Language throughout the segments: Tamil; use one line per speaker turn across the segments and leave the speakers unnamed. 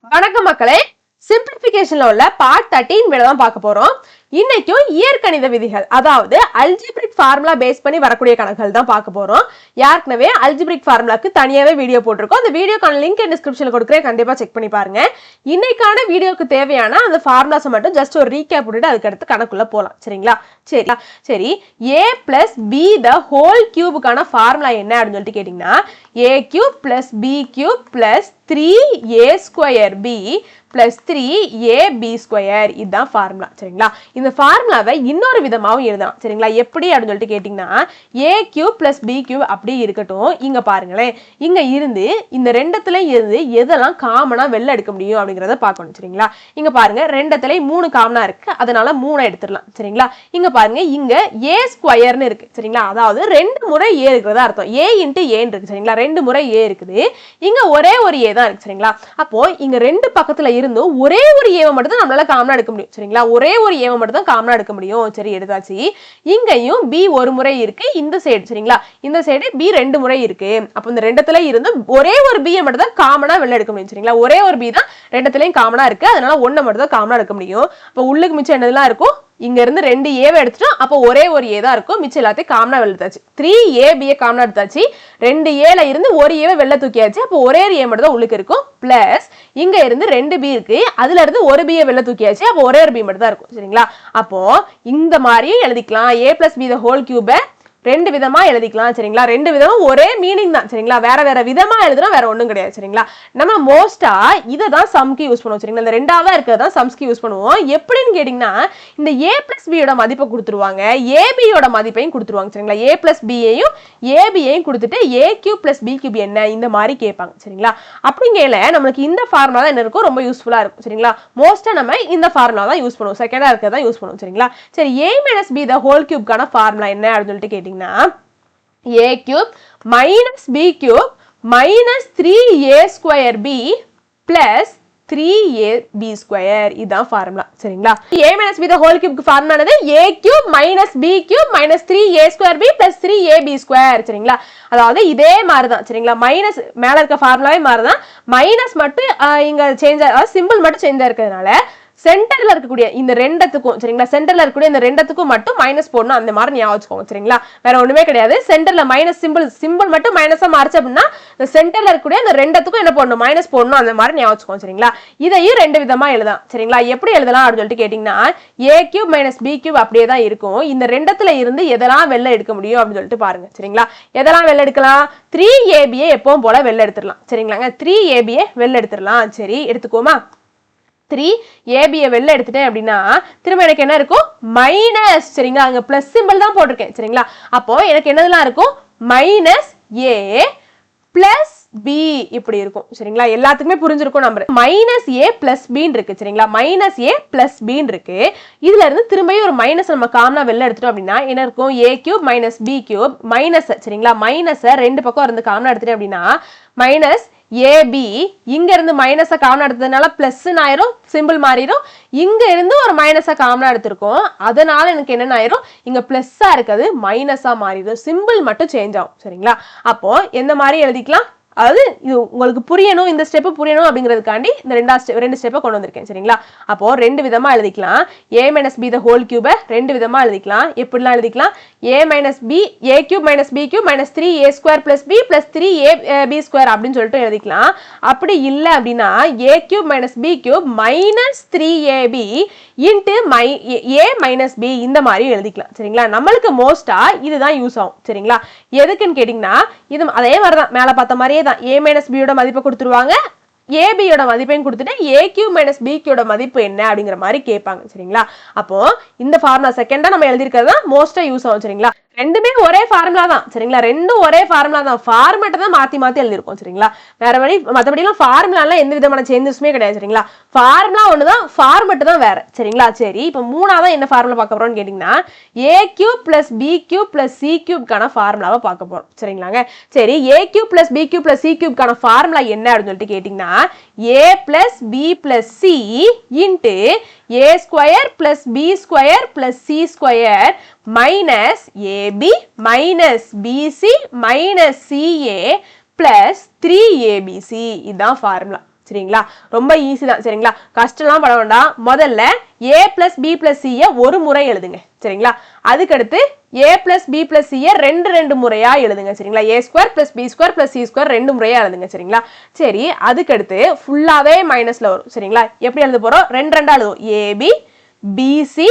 வணக்கம் மக்களே. சிம்பிளிஃபிகேஷனில் உள்ள பார்ட் தேர்ட்டின் மேல தான் பார்க்க போகிறோம் இன்னைக்கும் இயற்கணித விதிகள் அதாவது அல்ஜிபிரிக் ஃபார்முலா பேஸ் பண்ணி வரக்கூடிய கணக்குகள் தான் பார்க்க போகிறோம் ஏற்கனவே அல்ஜிபிரிக் ஃபார்முலாக்கு தனியாகவே வீடியோ போட்டிருக்கோம். அந்த வீடியோக்கான லிங்க் டிஸ்கிரிப்ஷனில் கொடுக்குறேன். கண்டிப்பாக செக் பண்ணி பாருங்க. இன்னைக்கான வீடியோக்கு தேவையான அந்த ஃபார்முலாஸை மட்டும் ஜஸ்ட் ஒரு ரீகேப் போட்டுட்டு அதுக்கு கணக்குள்ளே போகலாம் போலாம். சரிங்களா? சரி. சரி. A plus B the whole கியூபுக்கான formula என்ன அப்படின்னு சொல்லிட்டு கேட்டிங்கன்னா A cube plus B cube plus three A square B plus three A B square இதுதான் ஃபார்முலா சரிங்களா? இந்த ஃபார்முலாவை இன்னொரு விதமாகவும் எழுதலாம். சரிங்களா? எப்படி அப்படின்னு சொல்லிட்டு கேட்டிங்கன்னா A cube plus B cube அப்படி இருக்கட்டும். இங்கே பாருங்களேன். இங்கே இருந்து இந்த ரெண்டத்துல இருந்து எதெல்லாம் காமனாக வெளில எடுக்க முடியும் அப்படிங்கிறத பார்க்கணும். சரிங்களா? இங்கே பாருங்கள் ரெண்டத்துல மூணு காமனாக இருக்குது அதனால மூணை எடுத்துடலாம். சரிங்களா? இங்கே பாருங்கள் இங்கே ஏ ஸ்கொயர்னு இருக்குது சரிங்களா? அதாவது ரெண்டு முறை ஏ இருக்கிறதா அர்த்தம். ஏ இன்ட்டு ஏன்னு இருக்குது சரிங்களா? ரெண்டு முறை ஏ இருக்குது. இங்கே ஒரே ஒரு ஏ தான் இருக்குது சரிங்களா? அப்போது இங்கே ரெண்டு பக்கத்தில் இருந்தும் ஒரே ஒரு ஏவை மட்டும் தான் நம்மளால காமனா எடுக்க முடியும். சரிங்களா? ஒரே ஒரு ஏவை மட்டும் தான் காமனா எடுக்க முடியும். சரி எடுத்தாச்சு. இங்கேயும் பி ஒரு முறை இருக்கு இந்த சைடு சரிங்களா? இந்த சைடு பி ரெண்டு முறை இருக்கு. அப்போ இந்த ரெண்டுத்துல இருந்து ஒரே ஒரு பியை மட்டும் தான் காமனா வெளில எடுக்க முடியும். சரிங்களா? ஒரே ஒரு பி தான் ரெண்டுத்துலயும் காமனா இருக்கு. அதனால ஒண்ணை மட்டும் தான் காமனா எடுக்க முடியும். அப்போ உள்ளுக்கு மிச்சம் என்னதெல்லாம் இருக்கும்? இங்கேருந்து ரெண்டு ஏவை எடுத்துட்டோம். அப்போ ஒரே ஒரு ஏ தான் இருக்கும். மிச்சம் எல்லாத்தையும் காமனாக வெளில எடுத்தாச்சு த்ரீ ஏ பிஏ காமனாக எடுத்தாச்சு. ரெண்டு ஏல இருந்து ஒரு ஏவை வெளில தூக்கியாச்சு. அப்போ ஒரே ஒரு ஏ மட்டும் தான் உள்ளுக்கு இருக்கும். ப்ளஸ் இங்கே இருந்து ரெண்டு பி இருக்கு. அதுல இருந்து ஒரு பிஏ வெளில தூக்கியாச்சு. அப்போ ஒரே ஒரு பி மட்டும் தான் இருக்கும். சரிங்களா? அப்போ இந்த மாதிரியும் எழுதிக்கலாம். A plus B the whole கியூபை ரெண்டு விதமா எழுதிக்கலாம் சரிங்களா? ரெண்டு விதமும் ஒரே மீனிங் தான் சரிங்களா? வேற வேற விதமா எழுதுனா வேற ஒன்றும் கிடையாது சரிங்களா? நம்ம மோஸ்டா இதை தான் சம்க்கு யூஸ் பண்ணுவோம் சரிங்களா? இந்த ரெண்டாவதா இருக்கிறது தான் சம்ஸ்க்கு யூஸ் பண்ணுவோம். எப்படின்னு கேட்டிங்கன்னா இந்த ஏ பிளஸ் பியோட மதிப்பை கொடுத்துருவாங்க. ஏபியோட மதிப்பையும் கொடுத்துருவாங்க சரிங்களா? ஏ பிளஸ் பியையும் ஏபியையும் கொடுத்துட்டு A cube plus B cube என்ன? இந்த மாதிரி கேட்பாங்க சரிங்களா? அப்படிங்கையில நம்மளுக்கு இந்த ஃபார்முலா தான் என்ன இருக்கும் ரொம்ப யூஸ்ஃபுல்லாக இருக்கும் சரிங்களா? மோஸ்ட்டாக நம்ம இந்த ஃபார்முலா தான் யூஸ் பண்ணுவோம். செகண்டாக இருக்கிறதா யூஸ் பண்ணுவோம் சரிங்களா? சரி A minus B the whole கியூப்கான formula என்ன அப்படின்னு சொல்லிட்டு பார்த்தீங்கன்னா A cube minus B cube minus three A square B plus three A B square இதுதான் ஃபார்முலா சரிங்களா? A minus B the whole கியூப்க்கு ஃபார்முலானது A cube minus B cube minus three A square B plus three A B square சரிங்களா? அதாவது இதே மாதிரி தான் சரிங்களா? மைனஸ் மேலே இருக்க ஃபார்முலாவே மாதிரி தான் மைனஸ் மட்டும் இங்கே இங்க சேஞ்ச் அதாவது சிம்பிள் மட்டும் சேஞ்ச் இருக்கிறதுனால சென்டர்ல இருக்கக்கூடிய இந்த ரெண்டத்துக்கும் சரிங்களா? சென்டர்ல இருக்கக்கூடிய இந்த ரெண்டத்துக்கும் மட்டும் மைனஸ் போடணும். அந்த மாதிரி ஞாபகம் வச்சுக்கோங்க சரிங்களா? வேற ஒண்ணுமே கிடையாது. சென்டர்ல மைனஸ் சிம்பிள் சிம்பிள் மட்டும் மைனஸா மாறிச்சு அப்படின்னா இந்த சென்டர்ல இருக்கக்கூடிய இந்த ரெண்டத்துக்கும் என்ன போடணும்? மைனஸ் போடணும். அந்த மாதிரி ஞாபகம் வச்சுக்கோங்க சரிங்களா? இதையும் ரெண்டு விதமா எழுதலாம் சரிங்களா? எப்படி எழுதலாம் அப்படின்னு சொல்லிட்டு கேட்டீங்கன்னா A cube minus B cube அப்படியே தான் இருக்கும். இந்த ரெண்டத்துல இருந்து எதெல்லாம் வெளில எடுக்க முடியும் அப்படின்னு சொல்லிட்டு பாருங்க சரிங்களா? எதெல்லாம் வெளில எடுக்கலாம்? த்ரீ ஏபியை எப்பவும் போல வெளில எடுத்துடலாம் சரிங்களாங்க? த்ரீ ஏபியை வெளில எடுத்துடலாம். சரி எடுத்துக்கோமா? த்ரீ ஏபியை வெளில எடுத்துட்டேன் அப்படின்னா திரும்ப எனக்கு என்ன இருக்கும்? மைனஸ் சரிங்களா? அங்கே ப்ளஸ் சிம்பிள் தான் போட்டிருக்கேன். சரிங்களா? அப்போ எனக்கு என்னதெல்லாம் இருக்கும்? மைனஸ் ஏ ப்ளஸ் பி இப்படி இருக்கும். சரிங்களா? எல்லாத்துக்குமே புரிஞ்சிருக்கும் நம்பர் மைனஸ் ஏ பிளஸ் பின்னு இருக்கு. சரிங்களா? மைனஸ் ஏ பிளஸ் பின்னு இருக்கு. இதுல இருந்து திரும்பியும் ஒரு மைனஸ் நம்ம காமனா வெளில எடுத்துட்டோம் அப்படின்னா என்ன இருக்கும்? A cube minus B cube minus சரிங்களா? மைனஸ் ரெண்டு பக்கம் இருந்து காமனா எடுத்துட்டேன் அப்படின்னா மைனஸ் ஏபி இங்க இருந்து மைனஸை காமனா எடுத்ததுனால பிளஸ்ன்னு ஆயிரும் சிம்பிள் மாறிடும் இங்க இருந்து ஒரு மைனஸை காமனா எடுத்திருக்கோம். அதனால எனக்கு என்னென்ன ஆயிரும்? இங்க பிளஸ்ஸா இருக்கிறது மைனஸா மாறிடும். சிம்பிள் மட்டும் சேஞ்ச் ஆகும். சரிங்களா? அப்போ எந்த மாதிரி எழுதிக்கலாம்? அதாவது இது உங்களுக்கு புரியணும் இந்த ஸ்டெப்பு புரியணும் அப்படிங்கிறதுக்காண்டி இந்த ரெண்டா ஸ்டெப் ரெண்டு ஸ்டெப்பை கொண்டு வந்திருக்கேன் சரிங்களா? அப்போ ரெண்டு விதமா எழுதிக்கலாம். A minus B the whole கியூபை ரெண்டு விதமா எழுதிக்கலாம். எப்படிலாம் எழுதிக்கலாம்? A minus B A cube minus B cube minus three A square plus B plus three A B square அப்படின்னு சொல்லிட்டு எழுதிக்கலாம். அப்படி இல்லை அப்படின்னா A cube minus B cube minus three AB into my A minus B இந்த மாதிரி எழுதிக்கலாம் சரிங்களா? நம்மளுக்கு மோஸ்டா இதுதான் யூஸ் ஆகும் சரிங்களா? எதுக்குன்னு கேட்டிங்கன்னா இது அதே மாதிரி தான் மேலே பார்த்த மாதிரியே தான். ஏ மைனஸ் பியோட மதிப்பை கொடுத்துருவாங்க. ஏபியோட மதிப்பையும் கொடுத்துட்டு ஏ கியூ மைனஸ் பிக்யூட மதிப்பு என்ன அப்படிங்கிற மாதிரி கேட்பாங்க சரிங்களா? அப்போ இந்த ஃபார்முலா செகண்டா நம்ம எழுதியிருக்கிறது தான் மோஸ்டா யூஸ் ஆகும் சரிங்களா? ரெண்டுமே ஒரே ஃபார்முலா தான் சரிங்களா? ரெண்டும் ஒரே ஃபார்முலா தான். ஃபார்மேட்டை தான் மாற்றி மாற்றி எழுதியிருக்கோம் சரிங்களா? வேற வழி மற்றபடிலாம் ஃபார்முலாலாம் எந்த விதமான சேஞ்சஸுமே கிடையாது சரிங்களா? ஃபார்முலா ஒன்று தான் ஃபார்மெட் தான் வேற சரிங்களா? சரி இப்போ மூணாவது என்ன ஃபார்முலா பார்க்க போகிறோம்னு கேட்டிங்கன்னா A cube plus B cube plus C கியூப்கான ஃபார்முலாவை பார்க்க போகிறோம் சரிங்களாங்க? சரி A cube plus B cube plus C கியூப்கான formula என்ன அப்படின்னு சொல்லிட்டு கேட்டிங்கன்னா A plus B plus C into A square plus B square plus C square minus AB minus BC minus CA plus three ABC இதுதான் ஃபார்முலா சரிங்களா? ரொம்ப ஈஸி தான் சரிங்களா? கஷ்டம்லாம் பட வேண்டாம். முதல்ல ஏ பிளஸ் பி பிளஸ் சியை ஒரு முறை எழுதுங்க சரிங்களா? அதுக்கடுத்து ஏ பிளஸ் பி பிளஸ் சியை ரெண்டு ரெண்டு முறையா எழுதுங்க சரிங்களா? A square plus B square plus C square ரெண்டு முறையா எழுதுங்க சரிங்களா? சரி அதுக்கடுத்து ஃபுல்லாகவே மைனஸில் வரும் சரிங்களா? எப்படி எழுத போகிறோம் ரெண்டு ரெண்டாக எழுதுவோம். ஏபி பிசி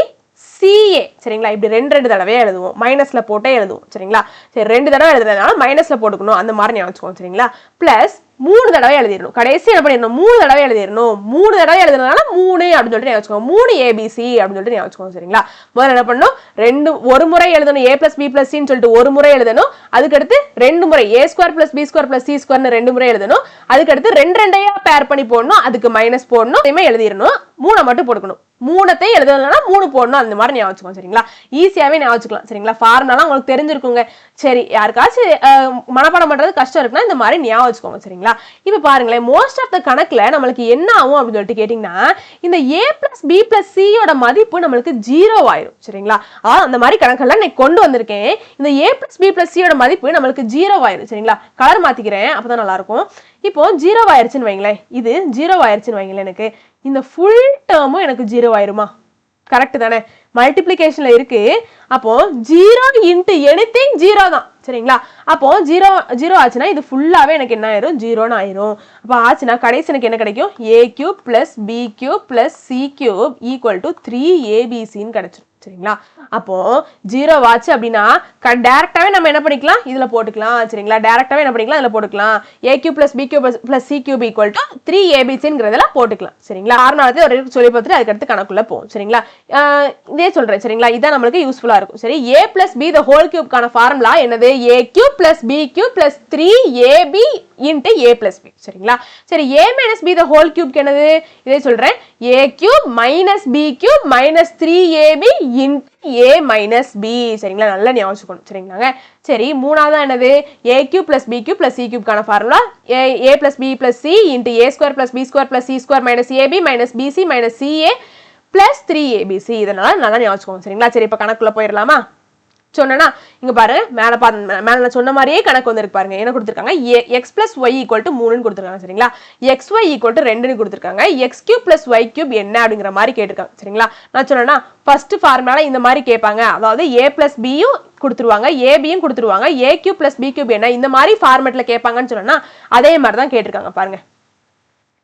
சிஏ சரிங்களா? இப்படி ரெண்டு ரெண்டு தடவை எழுதுவோம். மைனஸில் போட்டே எழுதுவோம் சரிங்களா? சரி ரெண்டு தடவை எழுதுறதுனால மைனஸில் போட்டுக்கணும். அந்த மாதிரி ஞாபகம் சரிங்களா? ப்ளஸ் மூணு தடவை எழுதிடணும். கடைசி என்ன பண்ணிடணும்? மூணு தடவை எழுதிடணும். மூணு தடவை எழுதுறதுனால மூணு அப்படின்னு சொல்லிட்டு ஞாபகம் வச்சுக்கோங்க. மூணு ஏபிசி அப்படின்னு சொல்லிட்டு ஞாபகம் வச்சுக்கோங்க சரிங்களா? முதல்ல என்ன பண்ணணும்? ரெண்டு ஒரு முறை எழுதணும். ஏ பிளஸ் பி பிளஸ் சின்னு சொல்லிட்டு ஒரு முறை எழுதணும். அதுக்கடுத்து ரெண்டு முறை. A square plus B square plus C ஸ்கொயர்னு ரெண்டு முறை எழுதணும். அதுக்கடுத்து ரெண்டு ரெண்டையா பேர் பண்ணி போடணும். அதுக்கு மைனஸ் போடணும். அதையுமே எழுதிடணும். மூணை மட்டும் போட்டுக்கணும். மூணத்தையும் எழுதலைன்னா மூணு போடணும். அந்த மாதிரி ஞாபகம் வச்சுக்கோங்க சரிங்களா? ஈஸியாகவே ஞாபகம் வச்சுக்கலாம் சரிங்களா? ஃபார்முலாலாம் உங்களுக்கு தெரிஞ்சிருக்குங்க. சரி யாருக்காச்சும் மனப்பாடம் பண்ணுறது கஷ்டம் இருக்குன்னா இந்த மாதிரி ஞாபகம் வச்சுக்கோங்க சரிங்களா? இப்போ பாருங்களேன் மோஸ்ட் ஆஃப் த கணக்கில் நம்மளுக்கு என்ன ஆகும் அப்படின்னு சொல்லிட்டு கேட்டிங்கன்னா இந்த ஏ ப்ளஸ் பி பிளஸ் சியோட மதிப்பு நம்மளுக்கு ஜீரோ ஆயிரும் சரிங்களா? அதாவது அந்த மாதிரி கணக்கெல்லாம் நான் கொண்டு வந்திருக்கேன். இந்த ஏ ப்ளஸ் பி பிளஸ் சியோட மதிப்பு நம்மளுக்கு ஜீரோ ஆயிரும் சரிங்களா? கலர் மாற்றிக்கிறேன் அப்போ தான் நல்லாயிருக்கும் இப்போ ஜீரோ ஆயிடுச்சுன்னு வைங்களேன். இது ஜீரோ ஆயிடுச்சுன்னு வைங்களேன் எனக்கு. இந்த ஃபுல் டேர்மும் எனக்கு ஜீரோ ஆயிருமா? கரெக்ட் தானே? மல்டிப்ளிகேஷன்ல இருக்கு. அப்போ ஜீரோ இன்ட்டு எனிதிங் ஜீரோ தான். சரிங்களா? அப்போ ஜீரோ ஜீரோ ஆச்சுன்னா இது ஃபுல்லாகவே எனக்கு என்ன ஆயிரும்? ஜீரோன்னு ஆயிரும். அப்போ ஆச்சுன்னா கடைசி எனக்கு என்ன கிடைக்கும்? A cube plus B cube plus C cube equal to three ஏபிசின்னு கிடைச்சிரும். சரிங்களா? அப்போ ஜீரோ வாட்ச் அப்படின்னா டேரக்டாவே நம்ம என்ன பண்ணிக்கலாம்? இதுல போட்டுக்கலாம் சரிங்களா? டேரக்டாவே என்ன பண்ணிக்கலாம்? இதுல போட்டுக்கலாம். A cube plus B cube plus C cube equal to three ஏபிசிங்கிறதுல போட்டுக்கலாம் சரிங்களா? ஆறுனாவது ஒரு சொல்லி பார்த்துட்டு அதுக்கடுத்து கணக்குள்ள போகும் சரிங்களா? இதே சொல்றேன் சரிங்களா? இதான் நம்மளுக்கு யூஸ்ஃபுல்லா இருக்கும். சரி A plus B the whole கியூப்கான formula என்னது? A cube plus B cube plus three AB into A plus B சரிங்களா? சரி A minus B the whole கியூப்க்கு என்னது? இதே சொல்கிறேன் A cube minus B cube minus three AB into A minus B சரிங்களா? நல்லா ஞாபகம் சரிங்களாங்க? சரி மூணாவது என்னது? A cube plus B cube plus C கியூப்கான formula A A plus B plus C into A square plus B square plus C square minus AB minus BC minus CA plus three ABC இதனால நல்லா ஞாபகம் சரிங்களா? சரி இப்போ கணக்குள்ளே போயிடலாமா? சொன்னேன்னா இங்கே பாரு மேலே பா மேலே நான் சொன்ன மாதிரியே கணக்கு வந்துருக்கு பாருங்க. என்ன கொடுத்துருக்காங்க? X plus Y equal to மூணுன்னு கொடுத்துருக்காங்க சரிங்களா? எக்ஸ் ஒய் ஈக்குவல் டு ரெண்டுன்னு கொடுத்துருக்காங்க. X cube plus Y cube என்ன அப்படிங்கிற மாதிரி கேட்டிருக்காங்க சரிங்களா? நான் சொன்னேன்னா ஃபர்ஸ்ட் ஃபார்முலா இந்த மாதிரி கேட்பாங்க. அதாவது ஏ பிளஸ் பியும் கொடுத்துருவாங்க ஏபியும் கொடுத்துருவாங்க. A cube plus B cube என்ன? இந்த மாதிரி ஃபார்மேட்டில் கேட்பாங்கன்னு சொன்னேன்னா அதே மாதிரி தான் கேட்டிருக்காங்க பாருங்க.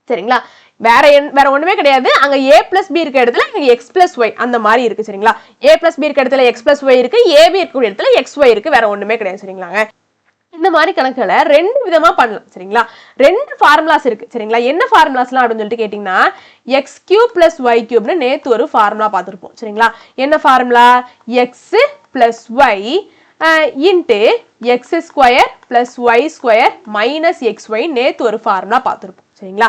சரிங்களா? வேற என் வேற ஒண்ணுமே கிடையாது. அங்க ஏ பிளஸ் பி இருக்க இடத்துல இங்க எக்ஸ் பிளஸ் ஒய் அந்த மாதிரி இருக்கு சரிங்களா? ஏ பிளஸ் பி இருக்க இடத்துல எக்ஸ் பிளஸ் ஒய் இருக்கு ஏபி இருக்கக்கூடிய இடத்துல எக்ஸ் ஒய் இருக்கு வேற ஒண்ணுமே கிடையாது சரிங்களாங்க? இந்த மாதிரி கணக்குகளை ரெண்டு விதமா பண்ணலாம் சரிங்களா? ரெண்டு ஃபார்முலாஸ் இருக்கு சரிங்களா? என்ன ஃபார்முலாஸ்லாம் அப்படின்னு சொல்லிட்டு கேட்டிங்கன்னா எக்ஸ் கியூப் பிளஸ் ஒய் கியூப்னு நேத்து ஒரு ஃபார்முலா பார்த்துருப்போம் சரிங்களா? என்ன formula X plus Y into X square plus Y square minus X Y நேத்து ஒரு ஃபார்முலா பார்த்துருப்போம். சரிங்களா?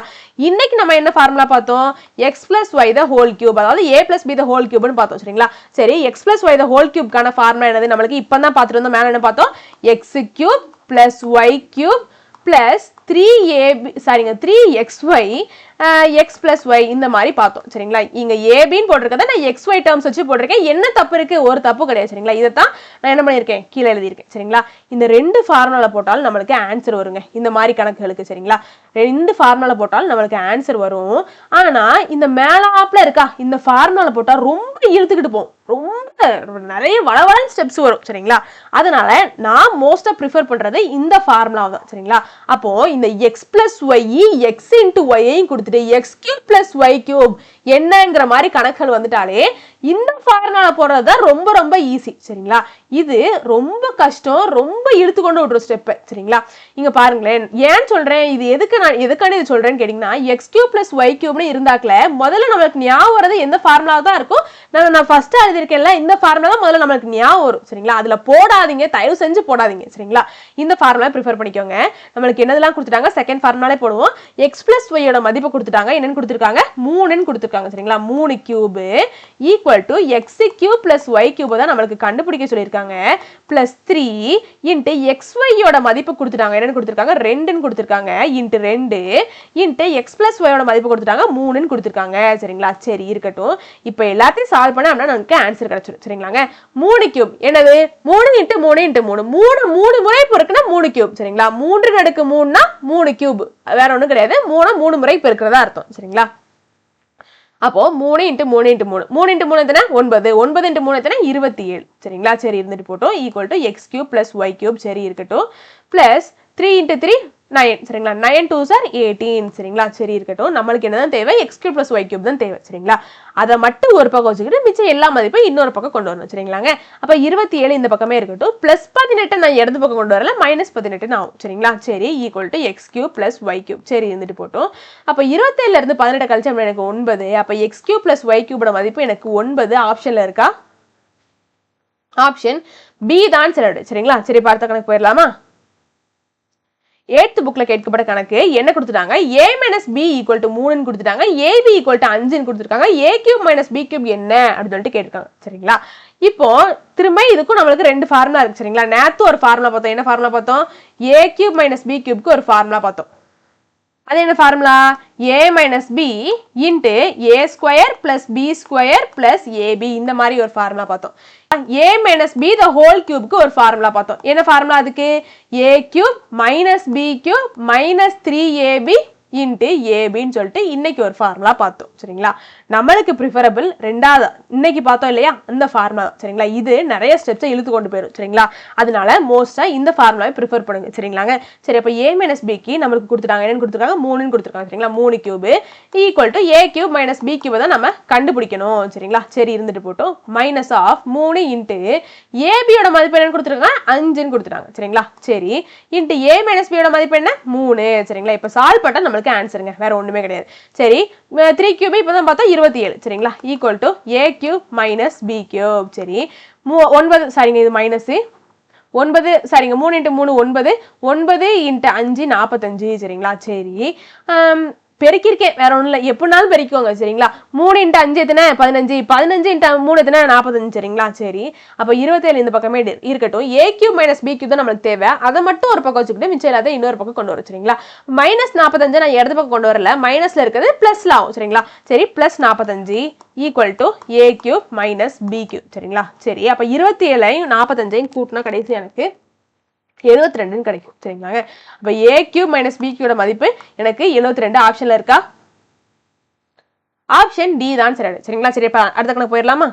இன்னைக்கு நம்ம என்ன ஃபார்முலா பார்த்தோம்? X plus Y the whole cube அதாவது A plus B the whole கியூப்னு பார்த்தோம் சரிங்களா? சரி X plus Y the whole கியூப்கான formula என்னது? நம்மளுக்கு இப்போ தான் பார்த்துட்டு வந்தோம் மேலே என்ன பார்த்தோம்? X cube plus Y cube plus three AB சாரிங்க three X Y X plus Y இந்த மாதிரி பார்த்தோம் சரிங்களா? இங்கே ஏபின்னு போட்டிருக்கதை நான் எக்ஸ் ஒய் டேர்ம்ஸ் வச்சு போட்டிருக்கேன். என்ன தப்பு இருக்குது ஒரு தப்பு கிடையாது சரிங்களா? இதை தான் நான் என்ன பண்ணியிருக்கேன்? கீழே எழுதியிருக்கேன் சரிங்களா? இந்த ரெண்டு ஃபார்முலாவில் போட்டாலும் நம்மளுக்கு ஆன்சர் வருங்க. இந்த மாதிரி கணக்குகளுக்கு சரிங்களா? இந்த ஃபார்முலா போட்டாலும் நம்மளுக்கு ஆன்சர் வரும். ஆனால் இந்த மேலாப்பில் இருக்கா இந்த ஃபார்முலா போட்டால் ரொம்ப இழுத்துக்கிட்டு போகும். ரொம்ப நிறைய வளவளன்னு ஸ்டெப்ஸ் வரும் சரிங்களா? அதனால நான் மோஸ்ட்டாக ப்ரிஃபர் பண்ணுறது இந்த ஃபார்முலா தான் சரிங்களா? அப்போது இந்த X plus Y X into ஒய்யையும் கொடுத்துட்டு X cube plus Y cube என்னங்கிற மாதிரி கணக்குகள் வந்துட்டாலே இந்த ஃபார்முலா போடுறது தான் ரொம்ப ரொம்ப ஈஸி சரிங்களா? இது ரொம்ப கஷ்டம் ரொம்ப இழுத்து கொண்டு விட்ற ஸ்டெப்பு சரிங்களா? இங்க பாருங்களேன். ஏன் சொல்றேன்? இது எதுக்கு நான் எதுக்கான இது சொல்றேன்னு கேட்டிங்கன்னா எக்ஸ் கியூப் ப்ளஸ் ஒய் கியூப்னு இருந்தாக்கல முதல்ல நம்மளுக்கு ஞாபகம் வரது எந்த ஃபார்முலா தான் இருக்கும்? நான் நான் ஃபஸ்ட்டு எழுதியிருக்கேன்ல இந்த ஃபார்முலா தான் முதல்ல நம்மளுக்கு ஞாபகம் வரும். சரிங்களா? அதில் போடாதீங்க தயவு செஞ்சு போடாதீங்க. சரிங்களா? இந்த ஃபார்முலா ப்ரிஃபர் பண்ணிக்கோங்க. நம்மளுக்கு என்னதெல்லாம் கொடுத்துட்டாங்க? செகண்ட் ஃபார்முலாலே போடுவோம். எக்ஸ் ப்ளஸ் ஒய்யோட மதிப்பு கொடுத்துட்டாங்க. என்னன்னு கொடுத்துருக்காங்க? மூணுன்னு கொடுத்துருக்காங்க. சரிங்களா? மூணு cube equal to X cube plus Y cube தான் நம்மளுக்கு கண்டுபிடிக்க சொல்லியிருக்காங்க. கொடுத்துருக்காங்க. ப்ளஸ் த்ரீ இன்ட்டு எக்ஸ் ஒய்யோட மதிப்பு கொடுத்துட்டாங்க. என்னன்னு கொடுத்துருக்காங்க? ரெண்டுன்னு கொடுத்துருக்காங்க. இன்ட்டு ரெண்டு இன்ட்டு எக்ஸ் ப்ளஸ் ஒய்யோட மதிப்பு கொடுத்துட்டாங்க. மூணுன்னு கொடுத்துருக்காங்க. சரிங்களா? சரி இருக்கட்டும். இப்போ எல்லாத்தையும் சால்வ் பண்ண அப்படின்னா நமக்கு ஆன்சர் கிடச்சிடும் சரிங்களாங்க? மூணு கியூப் என்னது? மூணு இன்ட்டு மூணு இன்ட்டு மூணு. மூணு மூணு முறை பொறுக்குன்னா மூணு கியூப் சரிங்களா? மூன்று நடுக்கு மூணுனா மூணு கியூப் வேற ஒன்றும் கிடையாது. மூணு மூணு முறை பெருக்கிறதா அர்த்தம். சரிங்களா? அப்போ மூணு இன்ட்டு மூணு இன்ட்டு மூணு. மூணு இன்ட்டு மூணு எத்தனை? ஒன்பது. ஒன்பது இன்ட்டு மூணு எத்தனை? இருபத்தி ஏழு. சரிங்களா? சரி இருந்துட்டு போட்டோம். Equal to X cube plus Y cube சரி இருக்கட்டும். Plus three into three nine சரிங்களா? நைன் டூ சார் எயிட்டீன் சரிங்களா? சரி இருக்கட்டும். நம்மளுக்கு என்னதான் தேவை? X cube plus Y cube தான் தேவை சரிங்களா? அதை மட்டும் ஒரு பக்கம் வச்சுக்கிட்டு மிச்சம் எல்லா மதிப்பும் இன்னொரு பக்கம் கொண்டு வரணும் சரிங்களாங்க? அப்போ இருபத்தி ஏழு இந்த பக்கமே இருக்கட்டும். ப்ளஸ் பதினெட்டு நான் இடது பக்கம் கொண்டு வரல மைனஸ் பதினெட்டுன்னு ஆகும் சரிங்களா? சரி equal to X cube plus Y cube சரி இருந்துட்டு போட்டோம். அப்போ இருபத்தேழுல இருந்து பதினெட்டு கழிச்சு அப்படி எனக்கு ஒன்பது. அப்போ எக்ஸ் கியூப் ப்ளஸ் ஒய் கியூபோட மதிப்பு எனக்கு ஒன்பது. ஆப்ஷனில் இருக்கா? ஆப்ஷன் பி தான் சரி சரிங்களா? சரி பார்த்த கணக்கு போயிடலாமா? எய்த் புக்கில் கேட்கப்பட்ட கணக்கு என்ன கொடுத்துட்டாங்க? A minus B equal to மூணுன்னு கொடுத்துட்டாங்க. ஏபி ஈக்குவல் டு அஞ்சுன்னு கொடுத்துருக்காங்க. A cube minus B cube என்ன? அப்படின்னு சொல்லிட்டு கேட்டிருக்காங்க. சரிங்களா? இப்போ திரும்ப இதுக்கும் நம்மளுக்கு ரெண்டு ஃபார்முலா இருக்கு. சரிங்களா? நேத்து ஒரு ஃபார்முலா பார்த்தோம். என்ன ஃபார்முலா பார்த்தோம்? ஏ கியூப் மைனஸ் பி கியூப்க்கு ஒரு ஃபார்முலா பார்த்தோம். அது என்ன formula A minus B into A square plus B square plus AB இந்த மாதிரி ஒரு ஃபார்முலா பார்த்தோம். A minus B the whole கியூப்க்கு ஒரு ஃபார்முலா பார்த்தோம். என்ன ஃபார்முலா அதுக்கு? A cube minus B cube minus three AB into ஏபின்னு சொல்லிட்டு இன்னைக்கு ஒரு ஃபார்முலா பார்த்தோம். சரிங்களா? நம்மளுக்கு ப்ரிஃபரபிள் ரெண்டாவது இன்னைக்கு பார்த்தோம் இல்லையா? அந்த ஃபார்முலா சரிங்களா? இது நிறைய ஸ்டெப்ஸை இழுத்து கொண்டு போயிடும் சரிங்களா? அதனால மோஸ்ட்டாக இந்த ஃபார்முலாவை ப்ரிஃபர் பண்ணுங்க. சரிங்களாங்க? சரி அப்போ ஏ மைனஸ் பிக்கு நம்மளுக்கு கொடுத்துட்டாங்க. என்னன்னு கொடுத்துருக்காங்க? மூணுன்னு கொடுத்துருக்காங்க. சரிங்களா? மூணு cube equal to A cube minus B கியூபை தான் நம்ம கண்டுபிடிக்கணும். சரிங்களா? சரி இருந்துட்டு போட்டோம். மைனஸ் ஆஃப் மூணு இன்ட்டு ஏபியோட மதிப்பு என்னன்னு கொடுத்துருக்காங்க? அஞ்சுன்னு கொடுத்துட்டாங்க. சரிங்களா? சரி இன்ட்டு ஏ மைனஸ் பியோட மதிப்பு என்ன? மூணு. சரிங்களா? இப்போ சால்வ் பண்ணால் நம்மளுக்கு ஆன்சருங்க வேற ஒன்றுமே கிடையாது. சரி த்ரீ கியூபு இப்போ தான் பார்த்தா இருபத்தி ஏழு. சரிங்களா? Equal to A cube minus B cube சரி. மூ ஒன்பது சாரிங்க இது மைனஸு ஒன்பது சரிங்க மூணு இன்ட்டு மூணு ஒன்பது. ஒன்பது இன்ட்டு அஞ்சு நாற்பத்தஞ்சு சரிங்களா? சரி. பெருக்கிருக்கேன் பெருக்கியிருக்கேன். வேற ஒன்றும் இல்லை. எப்படினாலும் பெருக்கிக்கோங்க சரிங்களா? மூணு இன்ட்டு அஞ்சு எத்தனை? பதினஞ்சு. பதினஞ்சு இன்ட்டு மூணு எத்தனை? நாற்பத்தஞ்சு சரிங்களா? சரி. அப்போ இருபத்தேழு இந்த பக்கமே இரு- இருக்கட்டும். A cube minus B cube தான் நம்மளுக்கு தேவை. அதை மட்டும் ஒரு பக்கம் வச்சுக்கிட்டு மிச்சம் இல்லாத இன்னொரு பக்கம் கொண்டு வரும் சரிங்களா? மைனஸ் நாற்பத்தஞ்சு நான் இடது பக்கம் கொண்டு வரல. மைனஸில் இருக்கிறது ப்ளஸ்ல ஆகும் சரிங்களா? சரி ப்ளஸ் நாற்பத்தஞ்சு equal to A cube minus B cube சரிங்களா? சரி அப்போ இருபத்தி ஏழையும் நாற்பத்தஞ்சையும் கூட்டினா கடைசி எனக்கு எழுபத்தி ரெண்டுன்னு கிடைக்கும் சரிங்களாங்க அப்போ ஏ கியூ மைனஸ் பி கியூட மதிப்பு எனக்கு எழுபத்தி ரெண்டு ஆப்ஷன்ல இருக்கா? ஆப்ஷன் டி தான் சரி சரிங்களா? சரி இப்போ அடுத்த கணக்கு போயிடலாமா?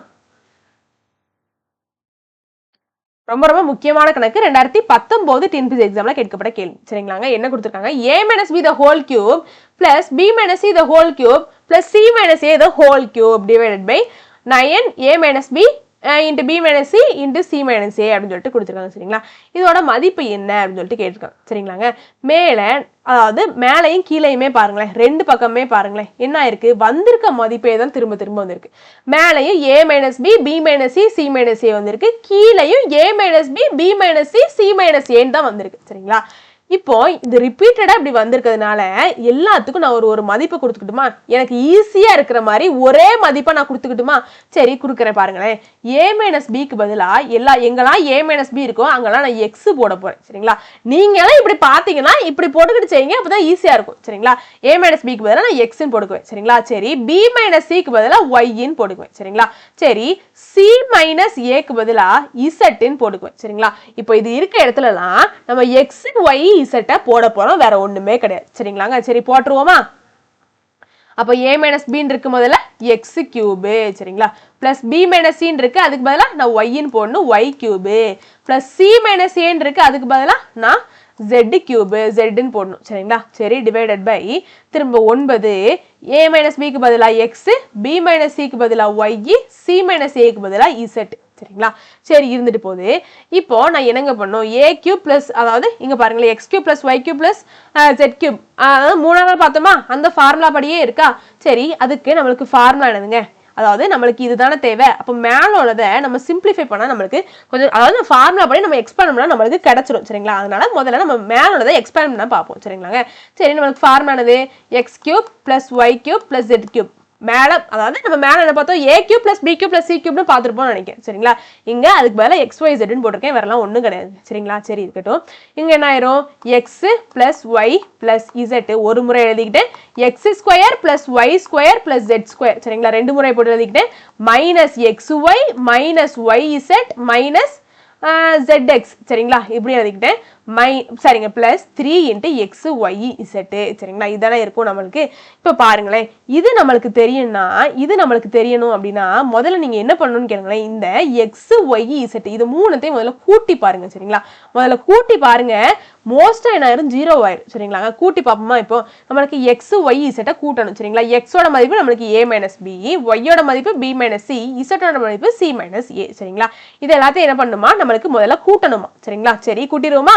ரொம்ப ரொம்ப முக்கியமான கணக்கு. ரெண்டாயிரத்தி பத்தொன்பது டிஎன்பிசி எக்ஸாம்ல கேட்கப்பட்ட கேள்வி சரிங்களாங்க? என்ன கொடுத்துருக்காங்க? A minus B the whole cube plus B minus C the whole cube plus C minus A the whole cube divided by nine A minus B into B minus C into C minus A அப்படின்னு சொல்லிட்டு கொடுத்துருக்காங்க சரிங்களா? இதோட மதிப்பு என்ன அப்படின்னு சொல்லிட்டு கேட்டிருக்காங்க சரிங்களாங்க? மேலே அதாவது மேலையும் கீழேயுமே பாருங்களேன் ரெண்டு பக்கமே பாருங்களேன் என்ன ஆயிருக்கு? வந்திருக்க மதிப்பே தான் திரும்ப திரும்ப வந்திருக்கு. மேலையும் A minus B B minus C C minus ஏ வந்திருக்கு. கீழையும் A minus B B minus C C minus ஏன்னு தான் வந்திருக்கு சரிங்களா? இப்போ இது ரிப்பீட்டடாக இப்படி வந்திருக்கிறதுனால எல்லாத்துக்கும் நான் ஒரு ஒரு மதிப்பை கொடுத்துக்கிட்டுமா? எனக்கு ஈஸியாக இருக்கிற மாதிரி ஒரே மதிப்பை நான் கொடுத்துக்கிட்டுமா? சரி கொடுக்குறேன் பாருங்களேன். ஏ மைனஸ் பிக்கு பதிலாக எல்லா எங்கெல்லாம் ஏ மைனஸ் பி இருக்கோ அங்கெல்லாம் நான் எக்ஸ் போட போகிறேன் சரிங்களா? நீங்களும் இப்படி பார்த்தீங்கன்னா இப்படி போட்டுக்கிட்டு செய்யுங்க அப்பதான் ஈஸியாக இருக்கும். சரிங்களா? ஏ மைனஸ் பிக்கு பதிலாக நான் எக்ஸ்ன்னு போட்டுக்குவேன். சரிங்களா? சரி பி மைனஸ் சிக்கு பதிலாக ஒய்ன்னு போட்டுக்குவேன். சரிங்களா? சரி சி மைனஸ் ஏக்கு பதிலாக இசட்டுன்னு போட்டுக்குவேன். சரிங்களா? இப்போ இது இருக்க இடத்துலலாம் நம்ம எக்ஸ் ஒய் இசட்டை போட போகிறோம் வேற ஒன்றுமே கிடையாது. சரிங்களாங்க? சரி போட்டுருவோமா? அப்போ ஏ மைனஸ் பின்னு இருக்கு முதல்ல எக்ஸ் கியூபு சரிங்களா? ப்ளஸ் பி மைனஸ் சின்னு இருக்கு. அதுக்கு பதிலாக நான் ஒய்ன்னு போடணும். Y cube plus C minus ஏன்னு இருக்கு. அதுக்கு பதிலாக நான் ஜெட் கியூபு ஜெட்டுன்னு போடணும். சரிங்களா? சரி டிவைடட் பை திரும்ப ஒன்பது. ஏ மைனஸ் பிக்கு பதிலாக எக்ஸ் பி மைனஸ் சிக்கு பதிலாக ஒய் சி மைனஸ் ஏக்கு பதிலாக இசட் சரிங்களா? சரி இருந்துட்டு போகுது. இப்போ நான் என்னங்க பண்ணோம்? ஏ கியூப் ப்ளஸ் அதாவது இங்க பாருங்களேன் X cube plus Y cube plus Z cube அதாவது மூணாவது பார்த்தோமா? அந்த ஃபார்முலா படியே இருக்கா? சரி அதுக்கு நம்மளுக்கு ஃபார்முலா என்னதுங்க? அதாவது நம்மளுக்கு இதுதானே தேவை. அப்போ மேலே உள்ளதை நம்ம சிம்பிளிஃபை பண்ணால் நம்மளுக்கு கொஞ்சம் அதாவது ஃபார்முலா படி நம்ம எக்ஸ்பேண்ட் பண்ணால் நம்மளுக்கு கிடைச்சிரும் சரிங்களா? அதனால முதல்ல நம்ம மேலே உள்ளதை எக்ஸ்பேண்ட் பண்ணால் பார்ப்போம் சரிங்களாங்க? சரி நம்மளுக்கு ஃபார்முலானது X cube plus Y cube plus Z cube மேலே அதாவது நம்ம மேலே என்ன பார்த்தோம்? A cube plus B cube plus C கியூப்னு பார்த்துருப்போம் நினைக்கிறேன். சரிங்களா? இங்கே அதுக்கு மேலே எக்ஸ் ஒய் ஜெட்னு போட்டிருக்கேன். வரலாம் ஒன்றும் கிடையாது. சரிங்களா? சரி இருக்கட்டும். இங்கே என்ன ஆயிரும்? X plus Y plus Z ஒரு முறை எழுதிக்கிட்டு X square plus Y square plus Z square சரிங்களா? ரெண்டு முறை போட்டு எழுதிக்கிட்டு minus X Y minus Y Z minus Z X சரிங்களா? இப்படி எழுதிக்கிட்டேன் மை சரிங்க plus three into X Y Z சரிங்களா? இதெல்லாம் இருக்கும் நம்மளுக்கு. இப்போ பாருங்களேன். இது நம்மளுக்கு தெரியும்னா இது நம்மளுக்கு தெரியணும் அப்படின்னா முதல்ல நீங்கள் என்ன பண்ணணும்னு கேளுங்களேன். இந்த எக்ஸு ஒய் இசட்டு இது மூணுத்தையும் முதல்ல கூட்டி பாருங்கள் சரிங்களா? முதல்ல கூட்டி பாருங்கள் மோஸ்ட்டாக என்ன ஆயிரும்? ஜீரோ ஆயிரும் சரிங்களா? கூட்டி பார்ப்போமா? இப்போ நம்மளுக்கு எக்ஸ் ஒய் இசட்டை கூட்டணும் சரிங்களா? எக்ஸோட மதிப்பு நம்மளுக்கு ஏ மைனஸ் பி ஒய்யோட மதிப்பு பி மைனஸ் சி இசட்டோட மதிப்பு சி மைனஸ் ஏ சரிங்களா? இது எல்லாத்தையும் என்ன பண்ணுமா? நம்ம நம்மளுக்கு முதல்ல கூட்டணுமா? சரிங்களா? சரி கூட்டிடுவோமா?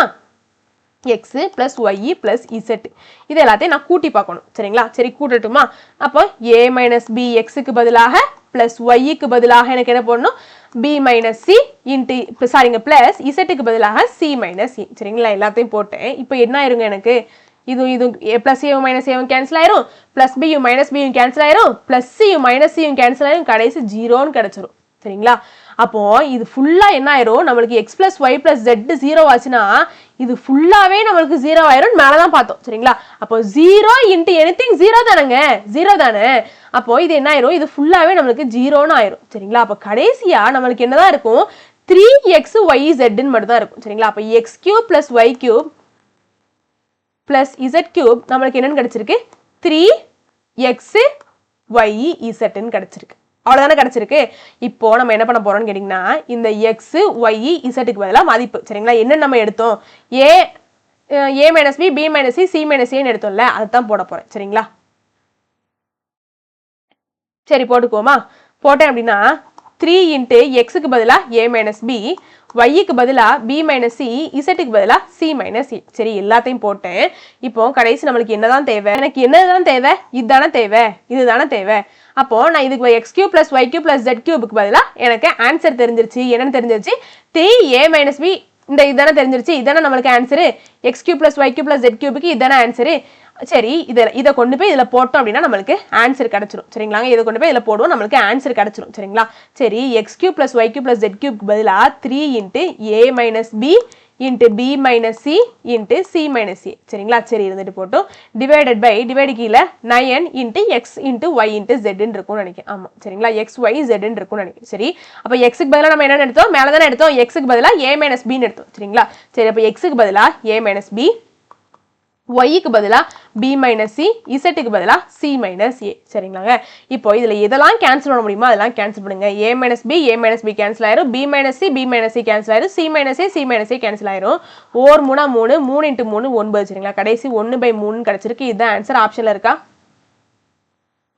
X plus Y plus Z இது எல்லாத்தையும் நான் கூட்டி பார்க்கணும். சரிங்களா? சரி கூட்டட்டுமா? அப்போ ஏ மைனஸ் பி எக்ஸுக்கு பதிலாக ப்ளஸ் ஒய்க்கு பதிலாக எனக்கு என்ன போடணும்? பி மைனஸ் சி இன்ட்டு சாரிங்க ப்ளஸ் இசட்டுக்கு பதிலாக சி மைனஸ் சி சரிங்களா? எல்லாத்தையும் போட்டேன். இப்போ என்ன ஆயிருங்க எனக்கு? இது இது ப்ளஸ் ஏ மைனஸ் ஏவும் கேன்சல் ஆயிரும். ப்ளஸ் பியும் மைனஸ் பியும் கேன்சல் ஆயிரும். ப்ளஸ் சியும் மைனஸ் சியும் கேன்சல் ஆயிரும். கடைசி ஜீரோன்னு கிடைச்சிரும். சரிங்களா? அப்போ இது ஃபுல்லாக என்ன ஆயிரும்? நம்மளுக்கு X plus Y plus Z zero ஆச்சுன்னா இது ஃபுல்லாகவே நம்மளுக்கு ஜீரோ ஆயிரும். மேலதான் பார்த்தோம். சரிங்களா? அப்போ ஜீரோ இன்ட்டு எனிதிங் ஜீரோ தானேங்க? ஜீரோ தானே? அப்போ இது என்ன ஆயிரும்? இது ஃபுல்லாகவே நம்மளுக்கு ஜீரோன்னு ஆயிரும். சரிங்களா? அப்போ கடைசியாக நம்மளுக்கு என்னதான் இருக்கும்? த்ரீ எக்ஸ் ஒய் ஜெட்னு மட்டும் தான் இருக்கும். சரிங்களா? அப்போ X cube plus Y cube plus Z cube நம்மளுக்கு என்னென்னு கிடச்சிருக்கு? த்ரீ எக்ஸு ஒய் இசட்னு கிடச்சிருக்கு. அவ்வளோதானே கிடச்சிருக்கு? இப்போ நம்ம என்ன பண்ண போறோம்னு கேட்டிங்கன்னா இந்த எக்ஸ் ஒய் இசட்டுக்கு பதிலாக மதிப்பு. சரிங்களா? என்ன நம்ம எடுத்தோம்? A A minus B B minus C C minus ஏன்னு எடுத்தோம்ல அதை தான் போட போகிறேன் சரிங்களா? சரி போட்டுக்குவோமா? போட்டேன் அப்படின்னா த்ரீ இன்ட்டு எக்ஸுக்கு பதிலாக ஏ மைனஸ் பி ஒய்க்கு பதிலாக பி மைனஸ் சி e, இசட்டுக்கு பதிலாக சி மைனஸ் சி e. சரி எல்லாத்தையும் போட்டேன். இப்போ கடைசி நம்மளுக்கு என்னதான் தேவை? எனக்கு என்னதான் தேவை? இதுதானே தேவை. இதுதானே தேவை. அப்போ நான் இதுக்கு X cube plus Y cube plus Z கியூபுக்கு பதிலாக எனக்கு ஆன்சர் தெரிஞ்சிருச்சு. என்னன்னு தெரிஞ்சிருச்சு? த்ரீ ஏ மைனஸ் பி இந்த இதானே தெரிஞ்சிருச்சு. இதானே நம்மளுக்கு answer X cube plus Y cube plus Z கியூபுக்கு இதானே ஆன்சரு சரி இதை இதை கொண்டு போய் இதில் போட்டோம் அப்படின்னா நம்மளுக்கு ஆன்சர் கிடச்சிரும். சரிங்களாங்க? இதை கொண்டு போய் இதில் போடுவோம் நம்மளுக்கு ஆன்சர் கிடச்சிரும். சரிங்களா? சரி X cube plus Y cube plus Z கியூப்க்கு பதிலாக three into A minus B into B minus C into C minus C சரிங்களா? சரி இருந்துட்டு போட்டோம். டிவைடட் பை டிவைடு கீழே nine into X into Y into ஜெட்னு இருக்கும்னு நினைக்கிறேன். ஆமாம் சரிங்களா? எக்ஸ் ஒய் ஜெட்னு இருக்கும்னு நினைக்கிறேன். சரி அப்போ எக்ஸுக்கு பதிலாக நம்ம என்னென்னு எடுத்தோம்? மேலே தானே எடுத்தோம் எக்ஸுக்கு பதிலாக ஏ மைனஸ் பின்னு எடுத்தோம். சரிங்களா? சரி அப்போ எக்ஸுக்கு பதிலாக ஏ மைனஸ் பி ஒய்க்கு பதிலாக பி மைனஸ் சி இசட்டுக்கு பதிலாக சி மைனஸ் ஏ சரிங்களாங்க? இப்போ இதில் எதெல்லாம் கேன்சல் பண்ண முடியுமோ அதெல்லாம் கேன்சல் பண்ணுங்க. A minus B A minus B cancel ஆயிரும். B minus C B minus C cancel ஆயிரும். C minus A C minus A cancel ஆயிரும். ஓர் மூணா மூணு மூணு இன்ட்டு மூணு ஒன்பது. சரிங்களா? கடைசி ஒன்று பை மூணு கிடச்சிருக்கு. இதுதான் ஆன்சர் ஆப்ஷனில் இருக்கா?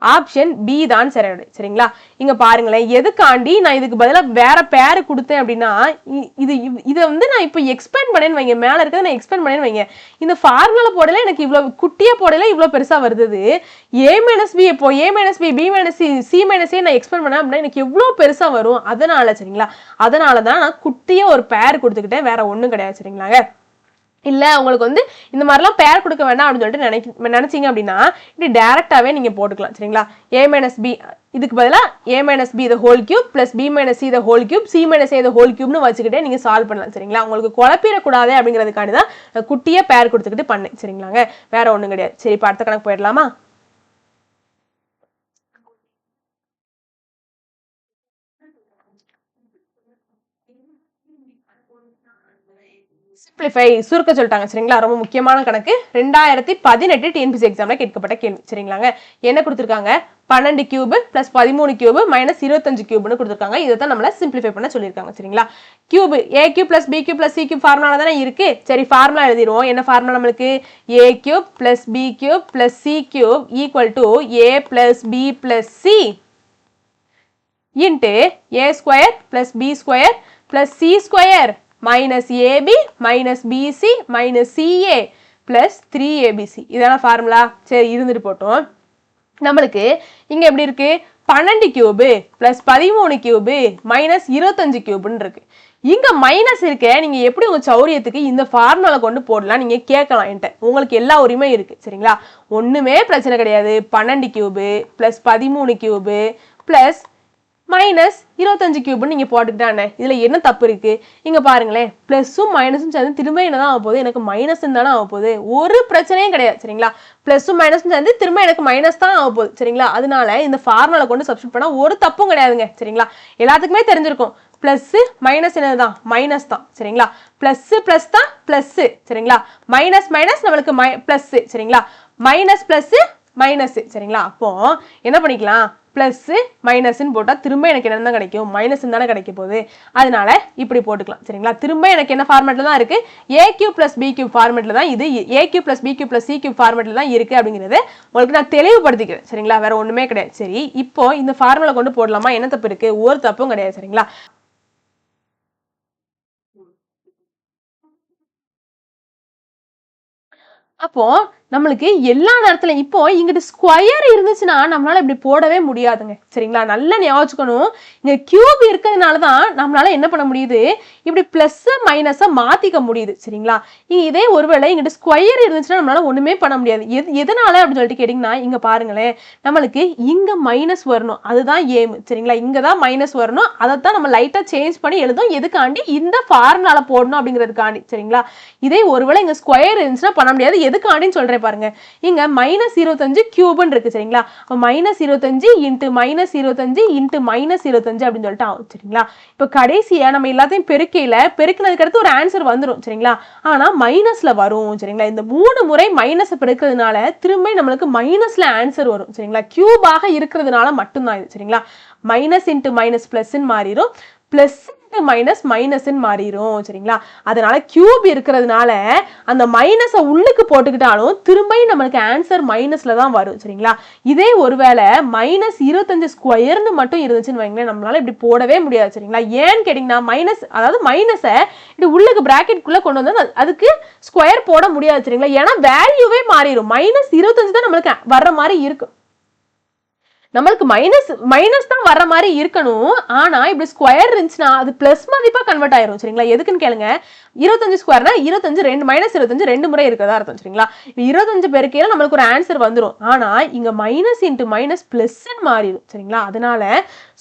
ஆப்ஷன் பி தான் சரி சரிங்களா? இங்க பாருங்களேன் எதுக்காண்டி நான் இதுக்கு பதிலாக வேற பேர் கொடுத்தேன் அப்படின்னா இ- இது இதை வந்து நான் இப்போ எக்ஸ்பேண்ட் பண்ணேன்னு வைங்க. மேலே இருக்கிறத நான் எக்ஸ்பேண்ட் பண்ணேன்னு வைங்க. இந்த ஃபார்முலா போடல எனக்கு இவ்வளோ குட்டியா போடல இவ்வளோ பெருசா வருது ஏ மைனஸ் பி இப்போ A minus B B minus C C minus A நான் எக்ஸ்பேண்ட் பண்ணேன் அப்படின்னா எனக்கு எவ்வளோ பெருசா வரும்? அதனால சரிங்களா? அதனால தான் நான் குட்டியா ஒரு பேர் கொடுத்துக்கிட்டேன். வேற ஒன்றும் கிடையாது சரிங்களாங்க? இல்லை உங்களுக்கு வந்து இந்த மாதிரிலாம் பேர் கொடுக்க வேண்டாம் அப்படின்னு சொல்லிட்டு நினைக்க நினச்சிங்க அப்படின்னா இப்படி டேரெக்டாகவே நீங்கள் போட்டுக்கலாம் சரிங்களா? ஏ மைனஸ் பி இதுக்கு பதிலாக A minus B the whole cube plus B minus C the whole cube C minus A the whole கியூப்னு வச்சுக்கிட்டே நீங்கள் சால்வ் பண்ணலாம் சரிங்களா? உங்களுக்கு குழப்பிடக்கூடாது அப்படிங்கிறதுக்காண்டி தான் குட்டியாக பேர் கொடுத்துக்கிட்டு பண்ணேன் சரிங்களாங்க? வேறு ஒன்றும் கிடையாது. சரி இப்போ அடுத்த கணக்கு போயிடலாமா? சிம்பிளிஃபை சுருக்க சொல்லிட்டாங்க சரிங்களா? ரொம்ப முக்கியமான கணக்கு. ரெண்டாயிரத்தி பதினெட்டு டிஎன்பிசி எக்ஸாம்ல கேட்கப்பட்ட கேள்வி சரிங்களாங்க? என்ன கொடுத்துருக்காங்க? பன்னெண்டு கியூபு பிளஸ் பதிமூணு கியூபு மைனஸ் இருபத்தஞ்சு கியூப்னு கொடுத்துருக்காங்க. இதை தான் நம்மள சிம்பிளிஃபை பண்ண சொல்லியிருக்காங்க சரிங்களா? Cube A cube plus B cube plus C cube formula தானே இருக்கு? சரி ஃபார்முலா எழுதிடுவோம். என்ன ஃபார்முலா நம்மளுக்கு? A cube plus B cube plus C cube equal to A plus B plus C into A square plus B square plus C square minus AB minus BC minus CA plus three ABC இதான ஃபார்முலா சரி இருந்துட்டு போட்டோம். நம்மளுக்கு இங்கே எப்படி இருக்குது பன்னெண்டு கியூபு ப்ளஸ் பதிமூணு கியூபு மைனஸ் இருபத்தஞ்சு கியூப்னு இருக்கு. இங்கே மைனஸ் இருக்க நீங்கள் எப்படி உங்கள் சௌரியத்துக்கு இந்த ஃபார்முலா கொண்டு போடலாம்? நீங்கள் கேட்கலாம் என்கிட்ட. உங்களுக்கு எல்லா உரிமையும் இருக்குது சரிங்களா? ஒன்றுமே பிரச்சனை கிடையாது. பன்னெண்டு கியூபு ப்ளஸ் பதிமூணு கியூபு ப்ளஸ் மைனஸ் இருபத்தஞ்சு கியூப்னு நீங்கள் போட்டுக்கிட்டானே. இதில் என்ன தப்பு இருக்குது இங்கே பாருங்களேன். ப்ளஸ்ஸும் மைனஸும் சேர்ந்து திரும்ப என்ன தான் ஆக போகுது? எனக்கு மைனஸ் தானே ஆக போகுது. ஒரு பிரச்சனையும் கிடையாது சரிங்களா? ப்ளஸ்ஸும் மைனஸும் சேர்ந்து திரும்ப எனக்கு மைனஸ் தான் ஆக போகுது சரிங்களா? அதனால இந்த ஃபார்முலா கொண்டு சப்ஸ்டியூட் பண்ணால் ஒரு தப்பும் கிடையாதுங்க சரிங்களா? எல்லாத்துக்குமே தெரிஞ்சிருக்கும். ப்ளஸ்ஸு மைனஸ் என்னது தான்? மைனஸ் தான் சரிங்களா? ப்ளஸ்ஸு ப்ளஸ் தான் ப்ளஸ்ஸு சரிங்களா? மைனஸ் மைனஸ் நம்மளுக்கு மை ப்ளஸ்ஸு சரிங்களா? மைனஸ் ப்ளஸ்ஸு மைனஸ் சரிங்களா? அப்போ என்ன பண்ணிக்கலாம்? ப்ளஸ்ஸு மைனஸ்ன்னு போட்டால் திரும்ப எனக்கு என்ன தான் கிடைக்கும் மைனஸ் தானே கிடைக்க போகுது. அதனால இப்படி போட்டுக்கலாம். சரிங்களா? திரும்ப எனக்கு என்ன ஃபார்மேட்டில் தான் இருக்குது A cube plus B cube ஃபார்மேட்டில் தான் இது A cube plus B cube plus C cube ஃபார்மேட்டில் தான் இருக்குது அப்படிங்கிறது உங்களுக்கு நான் தெளிவுபடுத்திக்கிறேன். சரிங்களா? வேற ஒன்றுமே கிடையாது. சரி இப்போ இந்த ஃபார்முலா கொண்டு போடலாமா? என்ன தப்பு இருக்குது ஒரு தப்பும் கிடையாது. சரிங்களா? அப்போ நம்மளுக்கு எல்லா நேரத்துலையும் இப்போ இங்கிட்டு ஸ்கொயர் இருந்துச்சுன்னா நம்மளால இப்படி போடவே முடியாதுங்க. சரிங்களா? நல்லா ஞாபகம் இங்க கியூப் இருக்கிறதுனால தான் நம்மளால என்ன பண்ண முடியுது? இப்படி பிளஸ் மைனஸை மாத்திக்க முடியுது. சரிங்களா? இதே ஒருவேளை இங்கிட்டு ஸ்கொயர் இருந்துச்சுன்னா நம்மளால ஒண்ணுமே பண்ண முடியாது. எது எதனால அப்படின்னு சொல்லிட்டு கேட்டீங்கன்னா இங்க பாருங்களேன். நம்மளுக்கு இங்க மைனஸ் வரணும். அதுதான் ஏம் சரிங்களா? இங்க தான் மைனஸ் வரணும். அதைத்தான் நம்ம லைட்டா சேஞ்ச் பண்ணி எழுதும். எதுக்காண்டி? இந்த ஃபார்முலால போடணும் அப்படிங்கிறதுக்காண்டி. சரிங்களா? இதே ஒருவேளை இங்க ஸ்கொயர் இருந்துச்சுன்னா பண்ண முடியாது. எதுக்காண்டின்னு சொல்றேன். பாருங்க. இங்க மைனஸ் இருபத்தஞ்சு கியூப்னு இருக்கு சரிங்களா? மைனஸ் இருபத்தஞ்சு இன்ட்டு மைனஸ் இருபத்தஞ்சு இன்ட்டு மைனஸ் இருபத்தஞ்சு அப்படின்னு சொல்லிட்டு ஆகும் சரிங்களா? இப்போ கடைசியா நம்ம எல்லாத்தையும் பெருக்கையில பெருக்கினதுக்கு அடுத்து ஒரு ஆன்சர் வந்துடும் சரிங்களா? ஆனா மைனஸ்ல வரும் சரிங்களா? இந்த மூணு முறை மைனஸ் பெருக்கிறதுனால திரும்ப நம்மளுக்கு மைனஸ்ல ஆன்சர் வரும் சரிங்களா? கியூபாக இருக்கிறதுனால மட்டும்தான் இது சரிங்களா? மைனஸ் இன்ட்டு மைனஸ் பிளஸ்ன்னு மாறிடும் பிளஸ் மைனஸ் மைனஸ்ன்னு மாறிடும் சரிங்களா? அதனால கியூப் இருக்கிறதுனால அந்த மைனஸை உள்ளுக்கு போட்டுக்கிட்டாலும் திரும்பியும் நம்மளுக்கு ஆன்சர் மைனஸ்ல தான் வரும் சரிங்களா? இதே ஒருவேளை மைனஸ் இருபத்தஞ்சு ஸ்கொயர்னு மட்டும் இருந்துச்சுன்னு வைங்களேன் நம்மளால இப்படி போடவே முடியாது சரிங்களா? ஏன்னு கேட்டிங்கன்னா மைனஸ் அதாவது மைனஸை இப்படி உள்ளுக்கு ப்ராக்கெட்குள்ளே கொண்டு வந்தால் அதுக்கு ஸ்கொயர் போட முடியாது சரிங்களா? ஏன்னா வேல்யூவே மாறிடும் மைனஸ் இருபத்தஞ்சு தான் நம்மளுக்கு வர்ற மாதிரி இருக்கும் நம்மளுக்கு மைனஸ் மைனஸ் தான் வர்ற மாதிரி இருக்கணும். ஆனா இப்படி ஸ்கொயர் இருந்துச்சுன்னா அது பிளஸ் மதிப்பா கன்வெர்ட் ஆயிரும் சரிங்களா? எதுக்குன்னு கேளுங்க. இருபத்தஞ்சு ஸ்கொயர்னா இருபத்தஞ்சு ரெண்டு மைனஸ் இருபத்தஞ்சு ரெண்டு முறை இருக்கிறதா அர்த்தம் சரிங்களா? இருபத்தஞ்சு பேருக்கே நம்மளுக்கு ஒரு ஆன்சர் வந்துடும் ஆனா இங்க மைனஸ் இன்ட்டு மைனஸ் ப்ளஸ்ன்னு மாறிடும் சரிங்களா? அதனால